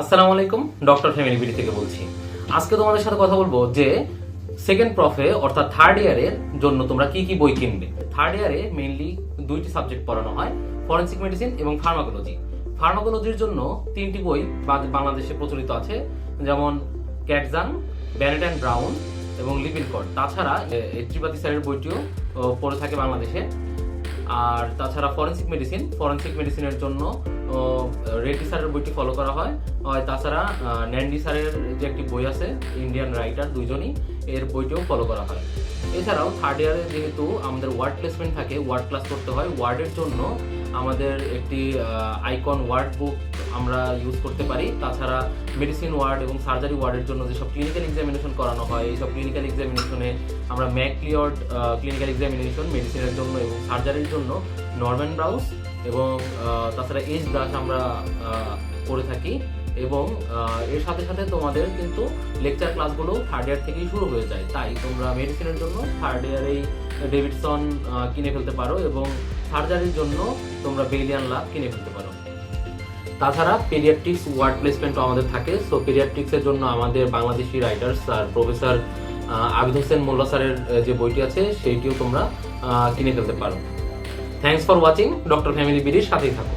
আসসালামু আলাইকুম, doctor family BD থেকে বলছি। আজকে তোমাদের সাথে কথা বলব যে সেকেন্ড প্রফে অর্থাৎ থার্ড ইয়ারের জন্য তোমরা কি কি বই কিনবে? থার্ড ইয়ারে মেইনলি দুইটি সাবজেক্ট পড়ানো হয় ফরেন্সিক মেডিসিন এবং ফার্মাকোলজি ফার্মাকোলজির জন্য তিনটি বই বাংলাদেশে প্রচলিত আছে, যেমন ক্যাটজান ব্যানেট অ্যান্ড ব্রাউন এবং লিপিন কট তাছাড়া ত্রিপাতি স্যারের বইটিও পড়ে থাকে বাংলাদেশে। আর তাছাড়া ফরেন্সিক মেডিসিন ফরেন্সিক মেডিসিনের জন্য রেডি স্যারের বইটি ফলো করা হয়। তাছাড়া ন্যান্ডি স্যারের যে একটি বই আছে ইন্ডিয়ান রাইটার দুজনই, এর বইটিও ফলো করা হয়। এছাড়াও থার্ড ইয়ারে যেহেতু আমাদের ওয়ার্ড প্লেসমেন্ট থাকে ওয়ার্ড ক্লাস করতে হয় ওয়ার্ডের জন্য আমাদের একটি আইকন ওয়ার্ড বুক আমরা ইউজ করতে পারি। তাছাড়া মেডিসিন ওয়ার্ড এবং সার্জারি ওয়ার্ডের জন্য যেসব ক্লিনিক্যাল এক্সামিনেশন করানো হয়, এইসব ক্লিনিক্যাল এক্সামিনেশনে আমরা ম্যাক ক্লিয়র্ড ক্লিনিক্যাল এক্সামিনেশন মেডিসিনের জন্য এবং সার্জারির জন্য নর্ম্যান ব্রাউজ এবং তাছাড়া এজ ব্রাশ আমরা করে থাকি এবং এর সাথে সাথে তোমাদের কিন্তু লেকচার ক্লাসগুলো থার্ড ইয়ার থেকেই শুরু হয়ে যায়। তাই তোমরা মেডিসিনের জন্য থার্ড ইয়ারেই ডেভিডসন কিনে ফেলতে পারো এবং সার্জারির জন্য তোমরা বেলিয়ান লাভ কিনে ফেলতে পারো। তাছাড়া পেরিয়াট্রিক্স ওয়ার্ড প্লেসমেন্টও আমাদের থাকে। সো পেরিয়াট্রিক্সের জন্য আমাদের বাংলাদেশি রাইটার্স আর প্রফেসর আবিদ হোসেন মোল্লা স্যারের যে বইটি আছে, সেইটিও তোমরা কিনে ফেলতে পারো। Thanks for watching doctor family বিডির সাথেই থাকো।